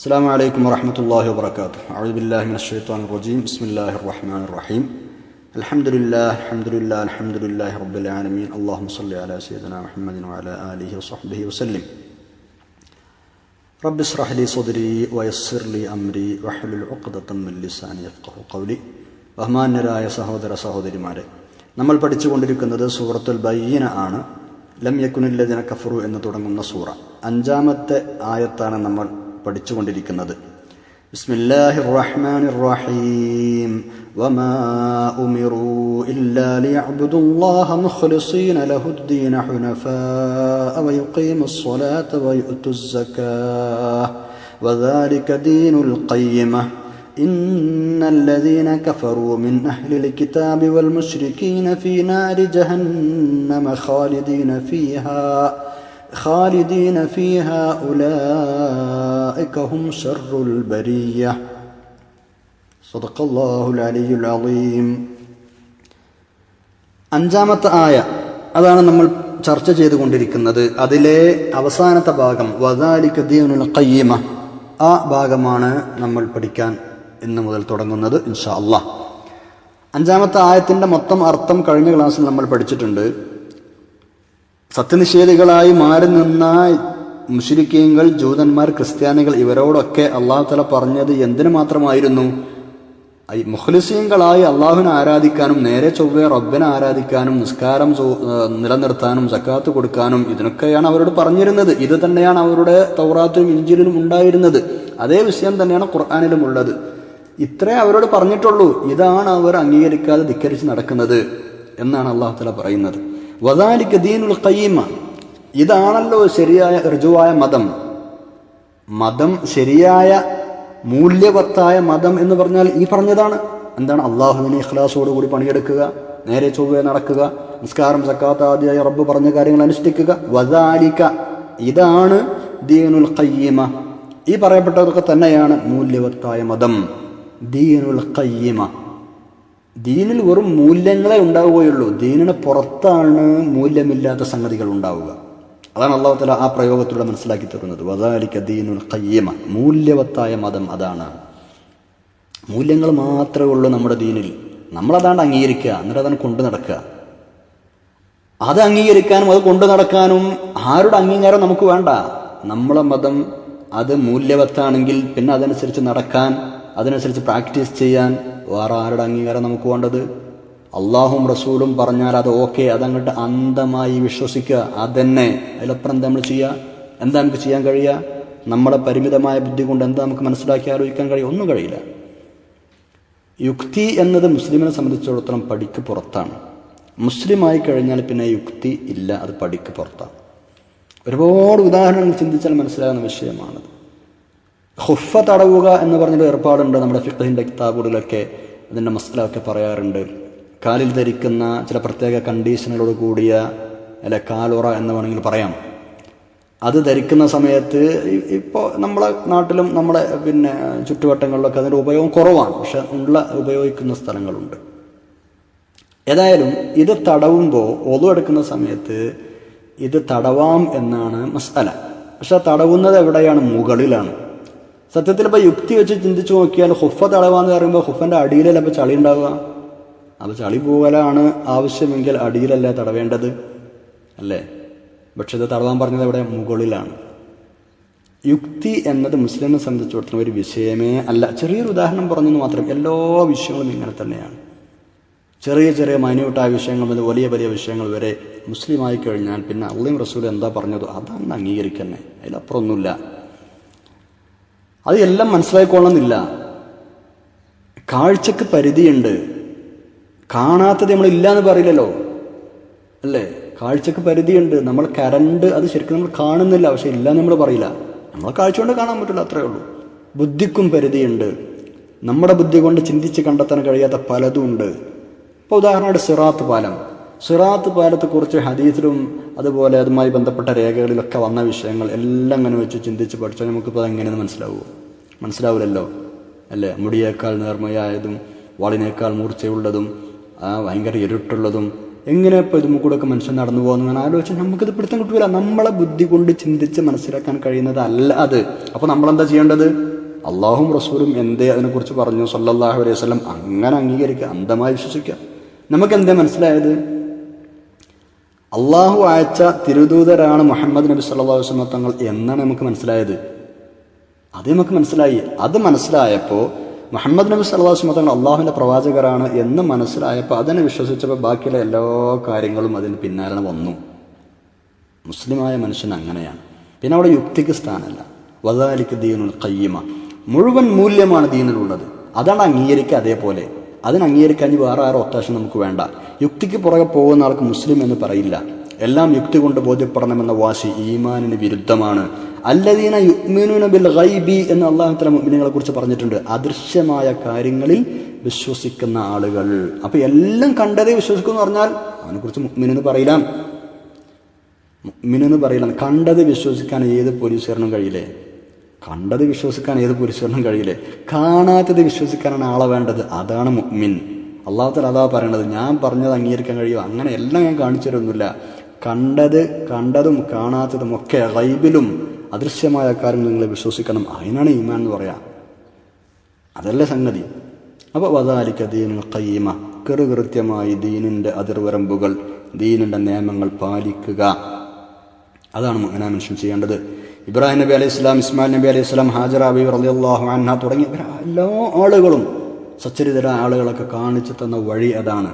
السلام عليكم ورحمة الله وبركاته أعوذ بالله من الشيطان الرجيم بسم الله الرحمن الرحيم الحمد لله الحمد لله الحمد لله رب العالمين اللهم صل على سيدنا محمد وعلى آله وصحبه وسلم رب اشرح لي صدري ويسر لي أمري واحلل عقدة من لساني يفقه قولي ബഹുമാന്യരായ സഹോദര സഹോദരിമാരെ നമ്മൾ പഠിച്ചുകൊണ്ടിരിക്കുന്നത് സൂറത്തുൽ ബയ്യന ആണ് ലം യക്കുനില്ലതിന കഫറു എന്ന് തുടങ്ങുന്ന സൂറ അഞ്ചാമത്തെ ആയത്താണ് നമ്മൾ പഠിച്ചുകൊണ്ടിരിക്കുന്നത് ബിസ്മില്ലാഹിർ റഹ്മാനിർ റഹീം വമാ ഉമിറു ഇല്ലാ ലിയഅ്ബുദുല്ലാഹ മുഖ്ലിസീന ലഹുദ്ദീന ഹുനഫാഅ വയുഖീമുസ് സ്വലാത്ത വയുഅ്തുസ് സകാഹ وذلك دين القيمه إن الذين كفروا من أهل الكتاب والمشركين في نار جهنم خالدين فيها خالدين فيها أولئك هم شر البرية صدق الله العلي العظيم അഞ്ചാമത്തെ ആയ അതാണ് നമ്മൾ ചർച്ച ചെയ്തുകൊണ്ടിരിക്കുന്നത് അതിലെ അവസാനത്തെ ഭാഗം വദാലിക ദീനുൽ ഖയ്യിമ ആ ഭാഗമാണ് നമ്മൾ പഠിക്കാൻ ഇന്ന് മുതൽ തുടങ്ങുന്നത് ഇൻഷാ അള്ളാഹ് അഞ്ചാമത്തെ ആയത്തിന്റെ മൊത്തം അർത്ഥം കഴിഞ്ഞ ക്ലാസ്സിൽ നമ്മൾ പഠിച്ചിട്ടുണ്ട് സത്യനിഷേധികളായി മാറി നിന്ന മുഷരിക്കീങ്ങൾ ജൂതന്മാർ ക്രിസ്ത്യാനികൾ ഇവരോടൊക്കെ അള്ളാഹു തല പറഞ്ഞത് എന്തിനു മാത്രമായിരുന്നു? മുഖ്ലിസീങ്ങളായി അള്ളാഹുവിനെ ആരാധിക്കാനും നേരെ ചൊവ്വേ റബ്ബിനെ ആരാധിക്കാനും നിസ്കാരം നിലനിർത്താനും സക്കാത്ത് കൊടുക്കാനും ഇതിനൊക്കെയാണ് അവരോട് പറഞ്ഞിരുന്നത്. ഇത് തന്നെയാണ് അവരുടെ തൗറാത്തിലും ഇഞ്ചിലും ഉണ്ടായിരുന്നത്. അതേ വിഷയം തന്നെയാണ് ഖുർആാനിലും ഉള്ളത്. ഇത്രേ അവരോട് പറഞ്ഞിട്ടുള്ളൂ. ഇതാണ് അവർ അംഗീകരിക്കാതെ ധിക്കരിച്ച് നടക്കുന്നത് എന്നാണ് അള്ളാഹു തല പറയുന്നത്. വദാലിക്ക് ദീനുൽ ഖയ്യിമ. ഇതാണല്ലോ ശരിയായ ഋജുവായ മതം. മതം ശരിയായ മൂല്യവത്തായ മതം എന്ന് പറഞ്ഞാൽ ഈ പറഞ്ഞതാണ്. എന്താണ്? അള്ളാഹുവിനെ ഇഖ്ലാസോടുകൂടി പണിയെടുക്കുക നേരെ ചൊവ്വെ നടക്കുക നിസ്കാരം സക്കാത്ത് ആദ്യമായി റബ്ബ് പറഞ്ഞ കാര്യങ്ങൾ അനുഷ്ഠിക്കുക. വദാലിക്ക ഇതാണ് ദീനുൽ ഖയ്യിമ. ഈ പറയപ്പെട്ടതൊക്കെ തന്നെയാണ് മൂല്യവത്തായ മതം. ദീനുൽ ഖയ്യിമ. ദീനിൽ വെറും മൂല്യങ്ങളെ ഉണ്ടാവുകയുള്ളൂ. ദീനിന് പുറത്താണ് മൂല്യമില്ലാത്ത സംഗതികൾ ഉണ്ടാവുക. അതാണ് അള്ളാഹു തല ആ പ്രയോഗത്തിലൂടെ മനസ്സിലാക്കി തരുന്നത്. വദാലിക്ക ദീനുൽ കയ്യമ മൂല്യവത്തായ മതം അതാണ്. മൂല്യങ്ങൾ മാത്രമേ ഉള്ളൂ നമ്മുടെ ദീനിൽ. നമ്മളതാണ്ട് അംഗീകരിക്കുക എന്നിട്ട് അതാണ് കൊണ്ടു നടക്കുക. അത് അംഗീകരിക്കാനും അത് കൊണ്ടു നടക്കാനും ആരുടെ അംഗീകാരം നമുക്ക് വേണ്ട. നമ്മളെ മതം അത് മൂല്യവത്താണെങ്കിൽ പിന്നെ അതനുസരിച്ച് നടക്കാൻ അതനുസരിച്ച് പ്രാക്ടീസ് ചെയ്യാൻ വേറെ ആരുടെ അംഗീകാരം നമുക്ക് വേണ്ടത്? അള്ളാഹും റസൂലും പറഞ്ഞാൽ അത് ഓക്കെ അതങ്ങോട്ട് അന്ധമായി വിശ്വസിക്കുക അതന്നെ. അതിലപ്പുറം എന്താ നമ്മൾ ചെയ്യുക എന്താ നമുക്ക് ചെയ്യാൻ കഴിയുക? നമ്മുടെ പരിമിതമായ ബുദ്ധി കൊണ്ട് എന്താ നമുക്ക് മനസ്സിലാക്കി ആലോചിക്കാൻ കഴിയുക? ഒന്നും കഴിയില്ല. യുക്തി എന്നത് മുസ്ലിമിനെ സംബന്ധിച്ചിടത്തോളം പടിക്ക് പുറത്താണ്. മുസ്ലിമായി കഴിഞ്ഞാൽ പിന്നെ യുക്തി ഇല്ല അത് പടിക്ക് പുറത്താണ്. ഒരുപാട് ഉദാഹരണങ്ങൾ ചിന്തിച്ചാൽ മനസ്സിലാകുന്ന വിഷയമാണത്. ഹുഫ തടവുക എന്ന് പറഞ്ഞൊരു ഏർപ്പാടുണ്ട് നമ്മുടെ ഫിഖഹിന്റെ കിതാബുകളിലൊക്കെ. അതിന്റെ മസ്ലൊക്കെ പറയാറുണ്ട്. കാലിൽ ധരിക്കുന്ന ചില പ്രത്യേക കണ്ടീഷനുകളോട് കൂടിയ അല്ലെ കാലുറ എന്ന് വേണമെങ്കിൽ പറയാം. അത് ധരിക്കുന്ന സമയത്ത് ഇപ്പോൾ നമ്മളെ നാട്ടിലും നമ്മളെ പിന്നെ ചുറ്റുവട്ടങ്ങളിലൊക്കെ അതിന്റെ ഉപയോഗം കുറവാണ്. പക്ഷെ ഉള്ള ഉപയോഗിക്കുന്ന സ്ഥലങ്ങളുണ്ട്. ഏതായാലും ഇത് തടവുമ്പോൾ ഒതു എടുക്കുന്ന സമയത്ത് ഇത് തടവാം എന്നാണ് മസ്തല പക്ഷെ തടവുന്നത് എവിടെയാണ്? മുകളിലാണ്. സത്യത്തിൽ ഇപ്പോൾ യുക്തി വെച്ച് ചിന്തിച്ചു നോക്കിയാൽ ഹുഫ തടവാന്ന് പറയുമ്പോൾ ഹുഫന്റെ അടിയിലല്ല അപ്പൊ ചളി ഉണ്ടാവുക? അപ്പോൾ ചളി പോകലാണ് ആവശ്യമെങ്കിൽ അടിയിലല്ലേ തടവേണ്ടത്? അല്ലേ? പക്ഷെ ഇത് തടവാൻ പറഞ്ഞത് ഇവിടെ മുകളിലാണ്. യുക്തി എന്നത് മുസ്ലിമിനെ സംബന്ധിച്ചിടത്തോളം ഒരു വിഷയമേ അല്ല. ചെറിയൊരു ഉദാഹരണം പറഞ്ഞെന്ന് മാത്രം എല്ലാ വിഷയങ്ങളും ഇങ്ങനെ തന്നെയാണ്. ചെറിയ ചെറിയ മൈന്യൂട്ടായ വിഷയങ്ങൾ മുതൽ വലിയ വലിയ വിഷയങ്ങൾ വരെ മുസ്ലിമായി കഴിഞ്ഞാൽ പിന്നെ അള്ളയും റസൂൽ എന്താ പറഞ്ഞത്? അതാണ് അംഗീകരിക്കുന്നത്. അതിലപ്പുറമൊന്നുമില്ല. അത് എല്ലാം മനസ്സിലായിക്കൊള്ളുന്നില്ല കാഴ്ചക്ക് പരിധിയുണ്ട്. കാണാത്തത് നമ്മൾ ഇല്ല എന്ന് പറയില്ലല്ലോ. അല്ലേ? കാഴ്ചക്ക് പരിധിയുണ്ട്. നമ്മൾ കരണ്ട് അത് ശരിക്കും നമ്മൾ കാണുന്നില്ല. പക്ഷെ ഇല്ല എന്ന് നമ്മൾ പറയില്ല. നമ്മൾ കാഴ്ച കൊണ്ട് കാണാൻ പറ്റില്ല അത്രേ ഉള്ളൂ. ബുദ്ധിക്കും പരിധിയുണ്ട്. നമ്മുടെ ബുദ്ധി കൊണ്ട് ചിന്തിച്ച് കണ്ടെത്താൻ കഴിയാത്ത പലതും ഉണ്ട്. ഇപ്പോൾ ഉദാഹരണമായിട്ട് സിറാത്ത് പാലം. സിറാത്ത് പാലത്തെക്കുറിച്ച് ഹദീസിലും അതുപോലെ അതുമായി ബന്ധപ്പെട്ട രേഖകളിലൊക്കെ വന്ന വിഷയങ്ങൾ എല്ലാം അങ്ങനെ വെച്ച് ചിന്തിച്ച് പഠിച്ചാൽ നമുക്കിപ്പോൾ അതെങ്ങനെയെന്ന് മനസ്സിലാവുമോ മനസ്സിലാവില്ലല്ലോ? അല്ലേ? മുടിയേക്കാൾ നേർമയായതും വാളിനേക്കാൾ മൂർച്ചയുള്ളതും ഭയങ്കര ഇരുട്ടുള്ളതും എങ്ങനെ ഇപ്പോൾ ഇതും കൂടെ ഒക്കെ മനുഷ്യൻ നടന്നു പോകുന്നു ഞാൻ ആലോചിച്ച് നമുക്കിത് പിടുത്തം കിട്ടൂല. നമ്മളെ ബുദ്ധി കൊണ്ട് ചിന്തിച്ച് മനസ്സിലാക്കാൻ കഴിയുന്നതല്ല അത്. അപ്പോൾ നമ്മളെന്താ ചെയ്യേണ്ടത്? അള്ളാഹും റസൂലും എന്തേ അതിനെക്കുറിച്ച് പറഞ്ഞു? സല്ലാഹു അലൈഹി വസല്ലം. അങ്ങനെ അംഗീകരിക്കുക അന്ധമായി വിശ്വസിക്കുക. നമുക്ക് എന്തേ മനസ്സിലായത്? അള്ളാഹു അയച്ച തിരുദൂതരാണ് മുഹമ്മദ് നബി അലൈഹി വസല്ലം തങ്ങൾ എന്നാണ് നമുക്ക് മനസ്സിലായത്. അത് നമുക്ക് മനസ്സിലായി. അത് മനസ്സിലായപ്പോൾ മുഹമ്മദ് നബി അലൈഹി വസല്ലം തങ്ങൾ അള്ളാഹുവിന്റെ പ്രവാചകരാണ് എന്ന് മനസ്സിലായപ്പോൾ അതിനെ വിശ്വസിച്ചപ്പോൾ ബാക്കിയുള്ള എല്ലാ കാര്യങ്ങളും അതിന് പിന്നാലെ വന്നു. മുസ്ലിമായ മനുഷ്യൻ അങ്ങനെയാണ്. പിന്നെ അവിടെ യുക്തിക്ക് സ്ഥാനമല്ല വദാലിക്ക് ദീനുൽ കയ്യമ മുഴുവൻ മൂല്യമാണ് ദീനിലുള്ളത്. അതാണ് അംഗീകരിക്കുക അതേപോലെ. അതിന് അംഗീകരിക്കാൻ വേറെ ആരോ ഒത്താശം നമുക്ക് വേണ്ട. യുക്തിക്ക് പുറകെ പോകുന്ന ആൾക്ക് മുസ്ലിം എന്ന് പറയില്ല. എല്ലാം യുക്തി കൊണ്ട് ബോധ്യപ്പെടണമെന്ന വാശി ഈമാനിന് വിരുദ്ധമാണ്. അല്ലദീന യുഗ്മിനൂന ബിൽ ഗൈബി എന്ന് അള്ളാഹു തല മുഅ്മിനീങ്ങളെ കുറിച്ച് പറഞ്ഞിട്ടുണ്ട്. അദൃശ്യമായ കാര്യങ്ങളിൽ വിശ്വസിക്കുന്ന ആളുകൾ. അപ്പൊ എല്ലാം കണ്ടതേ വിശ്വസിക്കും എന്ന് പറഞ്ഞാൽ അവനെക്കുറിച്ച് മുഅ്മിനെന്ന് പറയില്ല. മുഅ്മിനെന്ന് പറയില്ല. കണ്ടത് വിശ്വസിക്കാൻ ഏത് പോലീസുകാരനും കഴിയില്ലേ? കണ്ടത് വിശ്വസിക്കാൻ ഏത് പോലീസുകാരനും കഴിയില്ലേ? കാണാത്തത് വിശ്വസിക്കാനാണ് ആളെ വേണ്ടത്. അതാണ് മുഅ്മിൻ. അള്ളാഹുത്തല അതാ പറയണത് ഞാൻ പറഞ്ഞത് അംഗീകരിക്കാൻ കഴിയുമോ അങ്ങനെ എല്ലാം ഞാൻ കാണിച്ചു തരുന്നില്ല. കണ്ടത് കണ്ടതും കാണാത്തതും ഒക്കെ റൈബിലും അദൃശ്യമായ കാര്യങ്ങൾ നിങ്ങൾ വിശ്വസിക്കണം. അതിനാണ് ഈമാൻ എന്ന് പറയാം. അതല്ലേ സംഗതി. അപ്പോൾ വതാലിക്ക ദീനുൽ കയ്യമ കൃത്യമായി ദീനിന്റെ അതിർവരമ്പുകൾ ദീനിന്റെ നിയമങ്ങൾ പാലിക്കുക. അതാണ് അങ്ങനെ മനുഷ്യൻ ചെയ്യേണ്ടത്. ഇബ്രാഹിം നബി അലൈഹി സ്വലാം ഇസ്മായിൽ നബി അലൈഹി സ്വലാം ഹാജർ അബി റളിയല്ലാഹു അന്ന തുടങ്ങിയ എല്ലാ ആളുകളും സച്ചരിതര ആളുകളൊക്കെ കാണിച്ചു തന്ന വഴി അതാണ്.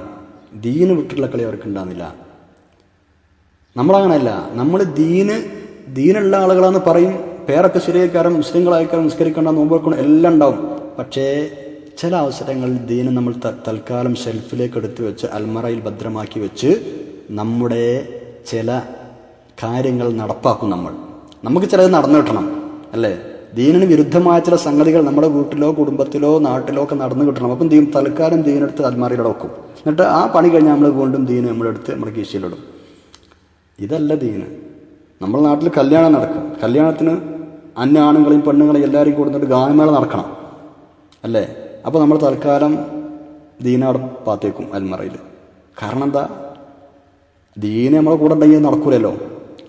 ദീന് വിട്ടുള്ള കളി അവർക്ക് ഉണ്ടാകുന്നില്ല നമ്മളങ്ങനെയല്ല. നമ്മൾ ദീന് ദീനുള്ള ആളുകളാന്ന് പറയും. പേരൊക്കെ ശരിയാക്കാരും മുസ്ലിങ്ങളായിക്കാരും നിസ്കരിക്കേണ്ട നോമ്പെടുക്കണം എല്ലാം ഉണ്ടാവും. പക്ഷേ ചില അവസരങ്ങളിൽ ദീന് നമ്മൾ തൽക്കാലം ഷെൽഫിലേക്ക് എടുത്തു വെച്ച് അൽമറയിൽ ഭദ്രമാക്കി വെച്ച് നമ്മുടെ ചില കാര്യങ്ങൾ നടപ്പാക്കും നമ്മൾ. നമുക്ക് ചിലത് നടന്നു കിട്ടണം അല്ലേ? ദീനിന് വിരുദ്ധമായ ചില സംഗതികൾ നമ്മുടെ വീട്ടിലോ കുടുംബത്തിലോ നാട്ടിലോ ഒക്കെ നടന്നു കിട്ടണം. അപ്പം ദീൻ തൽക്കാലം ദീനെടുത്ത് അൽമാറിയിലൂടെ വെക്കും. എന്നിട്ട് ആ പണി കഴിഞ്ഞാൽ നമ്മൾ വീണ്ടും ദീന് നമ്മളെടുത്ത് നമ്മുടെ കീശയിലിടും ഇതല്ല ദീന്. നമ്മുടെ നാട്ടിൽ കല്യാണം നടക്കും. കല്യാണത്തിന് അന്യ ആണുങ്ങളെയും പെണ്ണുങ്ങളെയും എല്ലാവരും കൂടുന്നിട്ട് ഗാനമേള നടക്കണം. അല്ലേ? അപ്പോൾ നമ്മൾ തൽക്കാലം ദീനവിടെ പാത്തേക്കും അൽമറയിൽ. കാരണം എന്താ? ദീന നമ്മളെ കൂടെ ഉണ്ടെങ്കിൽ നടക്കൂലല്ലോ.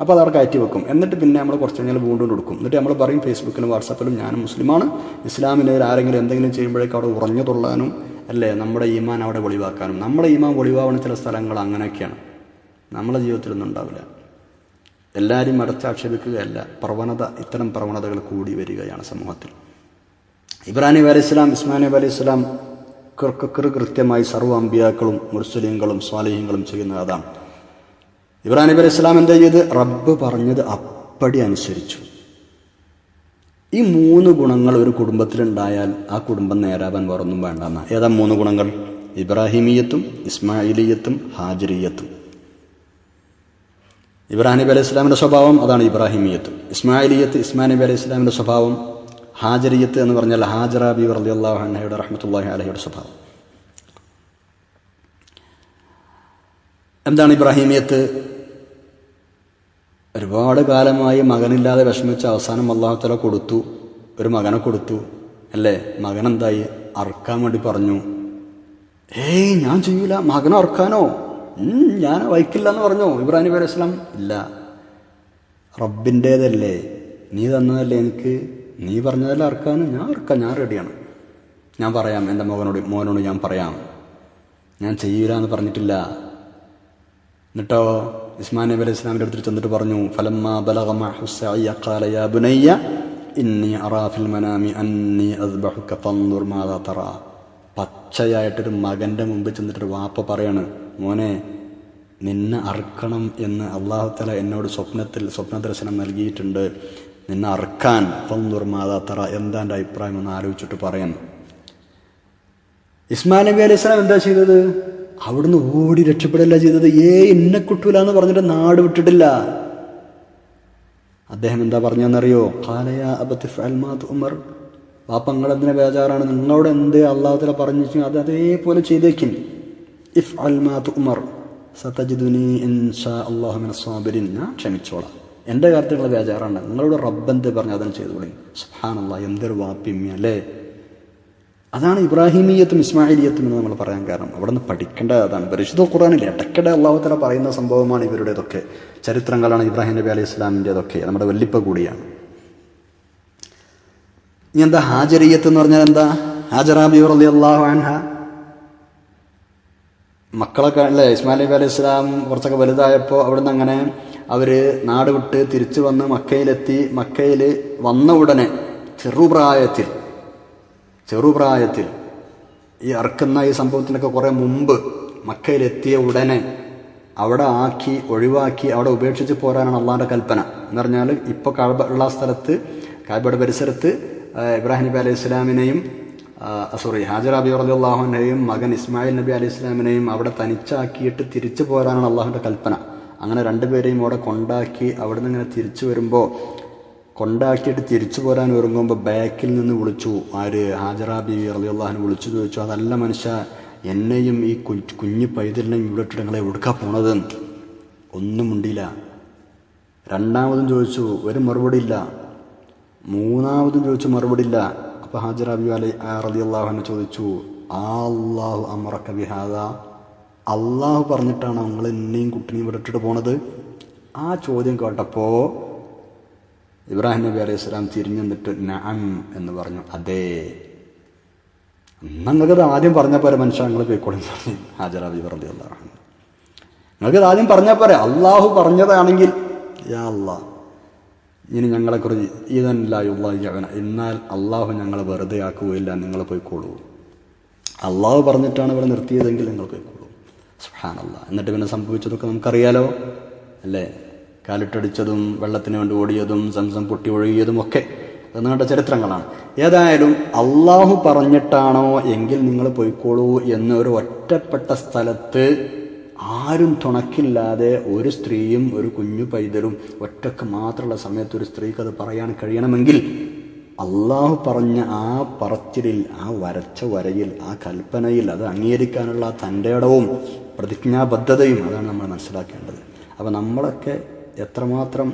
അപ്പോൾ അത് അവർ കയറ്റി വെക്കും. എന്നിട്ട് പിന്നെ നമ്മൾ കുറച്ച് കഴിഞ്ഞാൽ വീണ്ടും കൊടുക്കും. എന്നിട്ട് നമ്മൾ പറയും ഫേസ്ബുക്കിലും വാട്സാപ്പിലും ഞാനും മുസ്ലിമാണ്. ഇസ്ലാമിനെതിരെ ആരെങ്കിലും എന്തെങ്കിലും ചെയ്യുമ്പോഴേക്കും അവിടെ ഉറഞ്ഞു തുള്ളാനും അല്ലേ? നമ്മുടെ ഈമാൻ അവിടെ ഒളിവാക്കാനും നമ്മുടെ ഈമാൻ ഒളിവാകുന്ന ചില സ്ഥലങ്ങൾ അങ്ങനെയൊക്കെയാണ്. നമ്മുടെ ജീവിതത്തിലൊന്നും ഉണ്ടാവില്ല. എല്ലാവരും അടച്ചാക്ഷേപിക്കുകയല്ല പ്രവണത ഇത്തരം പ്രവണതകൾ കൂടി വരികയാണ് സമൂഹത്തിൽ. ഇബ്രാഹിം നബി അലൈഹി ഇസ്ലാം ഇസ്മാൻ നബി അലൈഹി സ്വലാം കൃത്യമായി സർവ അമ്പിയാക്കളും മുർസലീങ്ങളും സ്വാലിഹ്യങ്ങളും ചെയ്യുന്നത് അതാണ്. ഇബ്രാഹിം നബി അലൈഹി ഇസ്ലാം എന്താ ചെയ്ത്? റബ്ബ് പറഞ്ഞത് അപ്പടി അനുസരിച്ചു. ഈ മൂന്ന് ഗുണങ്ങൾ ഒരു കുടുംബത്തിലുണ്ടായാൽ ആ കുടുംബം നേരാവാൻ വേറൊന്നും വേണ്ടെന്ന. ഏതാ മൂന്ന് ഗുണങ്ങൾ? ഇബ്രാഹിമീയത്തും ഇസ്മായിലിയത്തും ഹാജരീയത്തും. ഇബ്രാഹിം നബി അലൈഹി ഇസ്ലാമിന്റെ സ്വഭാവം അതാണ് ഇബ്രാഹിമീയത്ത്. ഇസ്മായിലിയത്ത് ഇസ്മാൻ നബി അലൈഹി ഇസ്ലാമിന്റെ സ്വഭാവം ഹാജരിയത്ത് എന്ന് പറഞ്ഞാൽ ഹാജറ ബി അള്ളാഹു അൻഹയുടെ റഹ്മത്തുള്ളാഹി അലഹയുടെ സ്വഭാവം. എന്താണ് ഇബ്രാഹിമിയത്ത് ഒരുപാട് കാലമായി മകനില്ലാതെ വിഷമിച്ച അവസാനം അള്ളാഹുത്തല കൊടുത്തു ഒരു മകനെ കൊടുത്തു. അല്ലേ? മകൻ എന്തായി അറക്കാൻ വേണ്ടി പറഞ്ഞു. ഏയ് ഞാൻ ചെയ്യൂല. മകനെ അറക്കാനോ? ഞാൻ വഹിക്കില്ല എന്ന് പറഞ്ഞു. ഇബ്രാഹിം അലൈഹി സ്വലാം ഇല്ല. റബ്ബിന്റേതല്ലേ? നീ തന്നതല്ലേ എനിക്ക്? നീ പറഞ്ഞതല്ലേ അറക്കാനും? ഞാൻ അറക്കാം ഞാൻ റെഡിയാണ്. ഞാൻ പറയാം എന്റെ മകനോട് മോനോട് ഞാൻ പറയാം. ഞാൻ ചെയ്യൂല എന്ന് പറഞ്ഞിട്ടില്ല. എന്നിട്ടോ ഇസ്മാൻ നബി അലൈഹി ഇസ്ലാമിന്റെ അടുത്ത് ചെന്നിട്ട് പറഞ്ഞു ഫലമ്മ ഇന്നി അറാ ഫിൽ മനാമി അന്നി തറ. പച്ചയായിട്ടൊരു മകന്റെ മുമ്പ് ചെന്നിട്ടൊരു വാപ്പ പറയാണ് മോനെ നിന്നെ അറുക്കണം എന്ന് അള്ളാഹുത്തല എന്നോട് സ്വപ്നത്തിൽ സ്വപ്നദർശനം നൽകിയിട്ടുണ്ട്. നിന്നെ അറുക്കാൻ ഫൻദുർ മാദാ തറ. എന്താ എന്റെ അഭിപ്രായം? എന്ന് ആലോചിച്ചിട്ട് പറയുന്നു ഇസ്മാൻ നബി അലൈഹി സ്വലാം എന്താ ചെയ്തത്? അവിടുന്ന് ഓടി രക്ഷപ്പെടല്ല ചെയ്തത്. ഏ എന്നെ കിട്ടൂല എന്ന് പറഞ്ഞിട്ട് നാട് വിട്ടിട്ടില്ല. അദ്ദേഹം എന്താ പറഞ്ഞെന്നറിയോ ഖാലയ ഉമർ. പാപ്പങ്ങൾ എന്തിനെ ബേജാറാണ്? നിങ്ങളോട് എന്ത് അള്ളാഹുത്തല പറഞ്ഞു അത് അതേപോലെ ചെയ്തേക്കും. ഇഫ് അൽമാത്ത് ഉമർ ഞാൻ ക്ഷമിച്ചോളാം. എന്റെ കാര്യത്തിലുള്ള നിങ്ങളോട് റബ്ബെന്ത് പറഞ്ഞു ചെയ്തു ചെയ്തോളി. സുഹാനുള്ള എന്തൊരു വാപ്പിമ്മ അല്ലേ? അതാണ് ഇബ്രാഹിമീയത്തും ഇസ്മായിലിയത്തും എന്ന് നമ്മൾ പറയാൻ കാരണം. അവിടെ നിന്ന് പഠിക്കേണ്ട അതാണ്. പരിശുദ്ധ ഖുറാനിൽ ഇടയ്ക്കിടെ അള്ളാഹുത്തല പറയുന്ന സംഭവമാണ് ഇവരുടേതൊക്കെ. ചരിത്രങ്ങളാണ് ഇബ്രാഹിം നബി അലൈഹി ഇസ്ലാമിന്റെതൊക്കെ നമ്മുടെ വല്ലിപ്പ കൂടിയാണ്. ഇനി എന്താ ഹാജരീയത്ത് എന്ന് പറഞ്ഞാൽ എന്താ? ഹാജറാബി അലി അള്ളാഹു അൻഹ. മക്കളൊക്കെ അല്ലേ? ഇസ്മായിൽ നബി അലൈഹി ഇസ്ലാം കുറച്ചൊക്കെ വലുതായപ്പോൾ അവിടുന്ന് അങ്ങനെ അവർ നാട് വിട്ട് തിരിച്ചു വന്ന് മക്കയിലെത്തി. മക്കയിൽ വന്ന ഉടനെ ചെറുപ്രായത്തിൽ ചെറുപ്രായത്തിൽ ഈ അറക്കുന്ന ഈ സംഭവത്തിനൊക്കെ കുറേ മുമ്പ് മക്കയിലെത്തിയ ഉടനെ അവിടെ ആക്കി ഒഴിവാക്കി അവിടെ ഉപേക്ഷിച്ച് പോരാനാണ് അള്ളാഹിന്റെ കൽപ്പന. എന്ന് പറഞ്ഞാൽ ഇപ്പോൾ കഴബ ഉള്ള സ്ഥലത്ത് കാബയുടെ പരിസരത്ത് ഇബ്രാഹിം നബി അലൈഹി ഇസ്ലാമിനെയും സോറി ഹാജർ അബി അള്ളാഹുവിനെയും മകൻ ഇസ്മായിൽ നബി അലൈഹി ഇസ്ലാമിനെയും അവിടെ തനിച്ചാക്കിയിട്ട് തിരിച്ചു പോരാനാണ് അള്ളാഹുവിന്റെ കൽപ്പന. അങ്ങനെ രണ്ടുപേരെയും അവിടെ കൊണ്ടാക്കി അവിടെ നിന്ന് ഇങ്ങനെ തിരിച്ചു വരുമ്പോൾ കൊണ്ടാക്കിയിട്ട് തിരിച്ചു പോരാൻ ഒരുങ്ങുമ്പോൾ ബാക്കിൽ നിന്ന് വിളിച്ചു. ആര്? ഹാജറ ബി അള്ളാഹുനെ വിളിച്ചു ചോദിച്ചു. അതല്ല മനുഷ്യ എന്നെയും ഈ കുഞ്ഞു പൈതലിനെയും ഇവിടെ ഇട്ടിടങ്ങളെ നിങ്ങളെ പോണത്? ഒന്നും ഉണ്ടില്ല രണ്ടാമതും ചോദിച്ചു ഒരു മറുപടി ഇല്ല. മൂന്നാമതും ചോദിച്ചു മറുപടി ഇല്ല. അപ്പോൾ ഹാജറ അബി അലി അള്ളാഹുനെ ചോദിച്ചു അള്ളാഹു അമറക്ക ബിഹാദ? അള്ളാഹു പറഞ്ഞിട്ടാണ് നിങ്ങൾ എന്നെയും കുട്ടിനെയും ഇവിടെ ഇട്ടിട്ട് പോണത്? ആ ചോദ്യം കേട്ടപ്പോൾ ഇബ്രാഹിം നബി അലൈഹി സ്വലാം തിരിഞ്ഞു നിന്നിട്ട് നഅം എന്ന് പറഞ്ഞു. അതെ. നിങ്ങൾക്കത് ആദ്യം പറഞ്ഞ പോലെ മനുഷ്യ നിങ്ങൾ പോയിക്കോളും പറഞ്ഞു. ഹാജർ അബി പറഞ്ഞു അള്ളാഹു നിങ്ങൾക്കത് ആദ്യം പറഞ്ഞാൽ പോരെ അള്ളാഹു പറഞ്ഞതാണെങ്കിൽ യാ അല്ലാ ഇനി ഞങ്ങളെക്കുറിച്ച് ഇതല്ലായുള്ളവന എന്നാൽ അള്ളാഹു ഞങ്ങളെ വെറുതെ ആക്കുകയില്ല നിങ്ങൾ പോയിക്കോളൂ. അള്ളാഹു പറഞ്ഞിട്ടാണ് ഇവിടെ നിർത്തിയതെങ്കിൽ നിങ്ങൾ പോയിക്കോളൂ. സുഹാനല്ല എന്നിട്ട് പിന്നെ സംഭവിച്ചതൊക്കെ നമുക്കറിയാലോ? അല്ലേ? കാലിട്ടടിച്ചതും വെള്ളത്തിന് വേണ്ടി ഓടിയതും സംസം പൊട്ടി ഒഴുകിയതും ഒക്കെ അത് നിങ്ങളുടെ ചരിത്രങ്ങളാണ്. ഏതായാലും അള്ളാഹു പറഞ്ഞിട്ടാണോ എങ്കിൽ നിങ്ങൾ പോയിക്കോളൂ എന്നൊരു ഒറ്റപ്പെട്ട സ്ഥലത്ത് ആരും തുണക്കില്ലാതെ ഒരു സ്ത്രീയും ഒരു കുഞ്ഞു പൈതലും ഒറ്റയ്ക്ക് മാത്രമുള്ള സമയത്ത് ഒരു സ്ത്രീക്ക് അത് പറയാൻ കഴിയണമെങ്കിൽ അള്ളാഹു പറഞ്ഞ ആ പറച്ചിലിൽ ആ വരച്ച വരയിൽ ആ കൽപ്പനയിൽ അത് അംഗീകരിക്കാനുള്ള തന്റെ ഇടവും പ്രതിജ്ഞാബദ്ധതയും അതാണ് നമ്മൾ മനസ്സിലാക്കേണ്ടത്. അപ്പോൾ നമ്മളൊക്കെ എത്രമാത്രം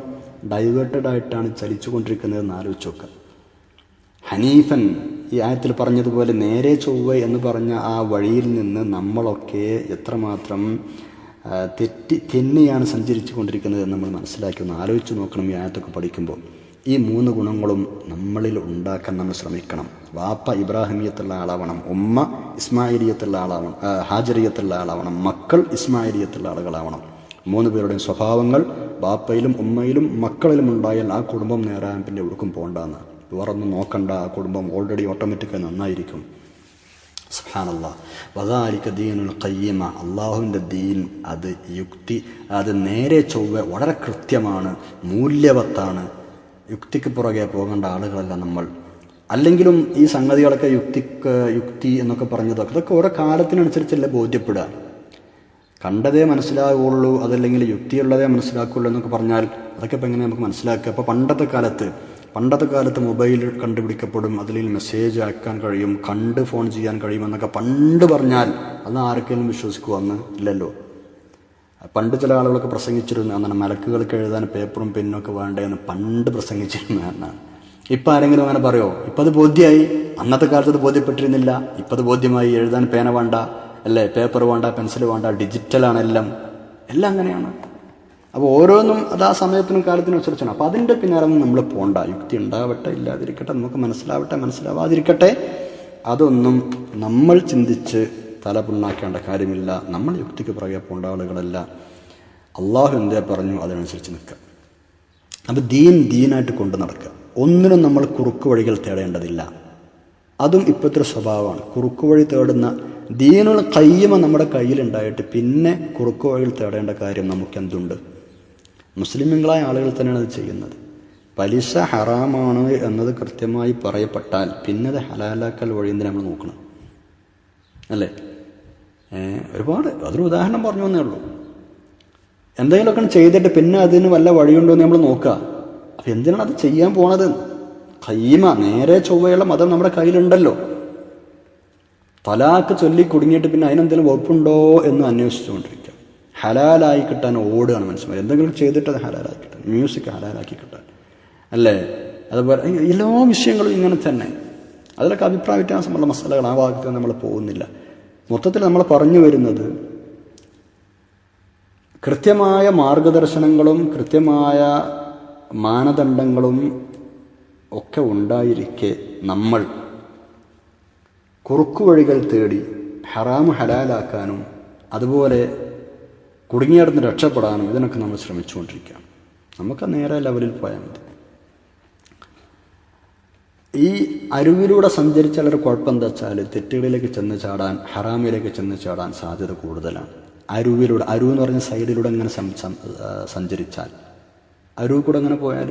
ഡൈവേർട്ടഡ് ആയിട്ടാണ് ചലിച്ചുകൊണ്ടിരിക്കുന്നതെന്ന് ആലോചിച്ച് നോക്കുക ഹനീഫൻ ഈ ആയത്തിൽ പറഞ്ഞതുപോലെ നേരെ ചൊവ്വ എന്ന് പറഞ്ഞ ആ വഴിയിൽ നിന്ന് നമ്മളൊക്കെ എത്രമാത്രം തെറ്റി തെന്നിയാണ് സഞ്ചരിച്ചു കൊണ്ടിരിക്കുന്നത് എന്ന് നമ്മൾ മനസ്സിലാക്കി ഒന്ന് ആലോചിച്ച് നോക്കണം ഈ ആയത്തൊക്കെ പഠിക്കുമ്പോൾ. ഈ മൂന്ന് ഗുണങ്ങളും നമ്മളിൽ ഉണ്ടാക്കാൻ നമ്മൾ ശ്രമിക്കണം. വാപ്പ ഇബ്രാഹിമിയത്തുള്ള ആളാവണം ഉമ്മ ഇസ്മായിലിയത്തുള്ള ആളാവണം ഹാജരിയത്തുള്ള ആളാവണം മക്കൾ ഇസ്മായിലിയത്തുള്ള ആളുകളാവണം. മൂന്ന് പേരുടെയും സ്വഭാവങ്ങൾ ബാപ്പയിലും ഉമ്മയിലും മക്കളിലും ഉണ്ടായാൽ ആ കുടുംബം നേരാൻ പിന്നെ എവിടേക്കും പോകണ്ടെന്ന് വേറൊന്നും നോക്കണ്ട. ആ കുടുംബം ഓൾറെഡി ഓട്ടോമാറ്റിക്കായി നന്നായിരിക്കും. സുഹാനല്ല വദാലിക്ക ദീനുൽ കയ്യമ അള്ളാഹുവിന്റെ ദീൻ അത് യുക്തി അത് നേരെ ചൊവ്വ വളരെ കൃത്യമാണ് മൂല്യവത്താണ്. യുക്തിക്ക് പുറകെ പോകേണ്ട ആളുകളല്ല നമ്മൾ. അല്ലെങ്കിലും ഈ സംഗതികളൊക്കെ യുക്തിക്ക് യുക്തി എന്നൊക്കെ പറഞ്ഞതൊക്കെ ഇതൊക്കെ ഓരോ കാലത്തിനനുസരിച്ചല്ലേ ബോധ്യപ്പെടുക. കണ്ടതേ മനസ്സിലാവുള്ളൂ അതല്ലെങ്കിൽ യുക്തിയുള്ളതേ മനസ്സിലാക്കുള്ളൂ എന്നൊക്കെ പറഞ്ഞാൽ അതൊക്കെ ഇപ്പം എങ്ങനെ നമുക്ക് മനസ്സിലാക്കുക? അപ്പോൾ പണ്ടത്തെ കാലത്ത് പണ്ടത്തെ കാലത്ത് മൊബൈൽ കണ്ടുപിടിക്കപ്പെടും അതിൽ മെസ്സേജ് അയക്കാൻ കഴിയും കണ്ട് ഫോൺ ചെയ്യാൻ കഴിയും എന്നൊക്കെ പണ്ട് പറഞ്ഞാൽ അത് ആർക്കെങ്കിലും വിശ്വസിക്കുക അന്ന് ഇല്ലല്ലോ. പണ്ട് ചില ആളുകളൊക്കെ പ്രസംഗിച്ചിരുന്നു അങ്ങനെ മലക്കുകൾക്ക് എഴുതാൻ പേപ്പറും പെന്നും ഒക്കെ വേണ്ടതെന്ന് പണ്ട് പ്രസംഗിച്ചിരുന്നു എന്നാണ് ഇപ്പം ആരെങ്കിലും അങ്ങനെ പറയുമോ ഇപ്പം അത് ബോധ്യമായി. അന്നത്തെ കാലത്ത് അത് ബോധ്യപ്പെട്ടിരുന്നില്ല. ഇപ്പം അത് ബോധ്യമായി. എഴുതാൻ പേന വേണ്ട. അല്ലേ? പേപ്പർ വേണ്ട പെൻസിൽ വേണ്ട ഡിജിറ്റലാണ് എല്ലാം. എല്ലാം അങ്ങനെയാണ്. അപ്പോൾ ഓരോന്നും അത് ആ സമയത്തിനും കാലത്തിനും അനുസരിച്ചാണ്. അപ്പോൾ അതിന്റെ പിന്നാലെ നമ്മൾ പോണ്ട. യുക്തി ഉണ്ടാവട്ടെ ഇല്ലാതിരിക്കട്ടെ നമുക്ക് മനസ്സിലാവട്ടെ മനസ്സിലാവാതിരിക്കട്ടെ അതൊന്നും നമ്മൾ ചിന്തിച്ച് തല പുണ്ണാക്കേണ്ട കാര്യമില്ല. നമ്മൾ യുക്തിക്ക് പുറകെ പോണ്ട ആളുകളല്ല. അള്ളാഹു എന്തേ പറഞ്ഞു അതിനനുസരിച്ച് നിൽക്കുക. അപ്പോൾ ദീൻ ദീനായിട്ട് കൊണ്ടു നടക്കുക. ഒന്നിനും നമ്മൾ കുറുക്കു വഴികൾ തേടേണ്ടതില്ല. അതും ഇപ്പോഴത്തെ സ്വഭാവമാണ്. കുറുക്കു വഴി തേടുന്ന ദീനുള്ള കയ്യമ നമ്മുടെ കയ്യിലുണ്ടായിട്ട് പിന്നെ കുറുക്ക് വഴിയിൽ തേടേണ്ട കാര്യം നമുക്കെന്തുണ്ട്? മുസ്ലിമുകളായ ആളുകൾ തന്നെയാണ് അത് ചെയ്യുന്നത്. പലിശ ഹറാമാണ് എന്നത് കൃത്യമായി പറയപ്പെട്ടാൽ പിന്നെ അത് ഹലാലാക്കൽ വഴി എന്തിനാ നമ്മൾ നോക്കണം? അല്ലേ? ഒരുപാട്. അതൊരു ഉദാഹരണം പറഞ്ഞു എന്നേ ഉള്ളൂ. എന്തെങ്കിലുമൊക്കെ ചെയ്തിട്ട് പിന്നെ അതിന് വല്ല വഴിയുണ്ടോ എന്ന് നമ്മൾ നോക്കുക. അപ്പം എന്തിനാണ് അത് ചെയ്യാൻ പോണത്? കയ്യമ നേരെ ചൊവ്വയുള്ള മതം നമ്മുടെ കയ്യിലുണ്ടല്ലോ. തലാക്ക് ചൊല്ലി കുടുങ്ങിയിട്ട് പിന്നെ അതിനെന്തെങ്കിലും വകുപ്പുണ്ടോ എന്ന് അന്വേഷിച്ചുകൊണ്ടിരിക്കുക. ഹലാലായി കിട്ടാൻ ഓടുകയാണ് മനസ്സിലായി എന്തെങ്കിലും ചെയ്തിട്ട് അത് ഹലാലായി കിട്ടാൻ മ്യൂസിക് ഹലാലാക്കി കിട്ടാൻ. അല്ലേ? അതുപോലെ എല്ലാ വിഷയങ്ങളും ഇങ്ങനെ തന്നെ. അതിലൊക്കെ അഭിപ്രായ വ്യത്യാസമുള്ള മസാലകൾ ആ ഭാഗത്ത് നമ്മൾ പോകുന്നില്ല. മൊത്തത്തിൽ നമ്മൾ പറഞ്ഞു വരുന്നത് കൃത്യമായ മാർഗദർശനങ്ങളും കൃത്യമായ മാനദണ്ഡങ്ങളും ഒക്കെ ഉണ്ടായിരിക്കെ നമ്മൾ കുറുക്കുവഴികൾ തേടി ഹറാമ് ഹലാലാക്കാനും അതുപോലെ കുടുങ്ങിയടന്ന് രക്ഷപ്പെടാനും ഇതിനൊക്കെ നമ്മൾ ശ്രമിച്ചുകൊണ്ടിരിക്കുകയാണ്. നമുക്ക് നേരെ ലെവലിൽ പോയാൽ മതി. ഈ അരുവിലൂടെ സഞ്ചരിച്ചാൽ ഒരു കുഴപ്പം എന്താ വെച്ചാൽ തെറ്റുകളിലേക്ക് ചെന്ന് ചാടാൻ ഹറാമിലേക്ക് ചെന്ന് ചാടാൻ സാധ്യത കൂടുതലാണ്. അരുവിലൂടെ അരു എന്ന് പറഞ്ഞ സൈഡിലൂടെ ഇങ്ങനെ സഞ്ചരിച്ചാൽ? അരുവ് കൂടെ അങ്ങനെ പോയാൽ?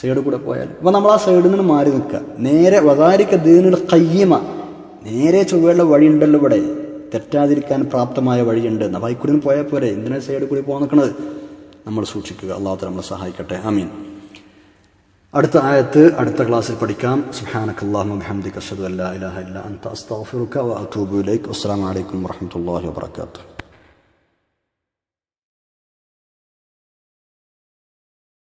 സൈഡിൽ കൂടെ പോയാൽ? അപ്പോൾ നമ്മൾ ആ സൈഡിൽ നിന്ന് മാറി നിൽക്കുക. നേരെ വതാരിക്ക ദീനുള്ള കയ്യമ നേരെ ചൊവ്വയുള്ള വഴിയുണ്ടല്ലോ ഇവിടെ. തെറ്റാതിരിക്കാൻ പ്രാപ്തമായ വഴിയുണ്ട്. എന്നാൽ പോയ പോയാൽ പോരെ. എന്തിനാ സൈഡിൽ കൂടി പോകാൻ നിൽക്കുന്നത് നമ്മൾ സൂക്ഷിക്കുക. അള്ളാഹു നമ്മളെ സഹായിക്കട്ടെ. ആമീൻ. അടുത്ത ആയത്ത് അടുത്ത ക്ലാസ്സിൽ പഠിക്കാം. സുബ്ഹാനക്കല്ലാഹുമ്മ ബിഹംദിക അഷ്ഹദു അല്ലാ ഇലാഹ ഇല്ല അസ്സലാമു അലൈക്കും വറഹ്മത്തുള്ളാഹി വബറകാതുഹു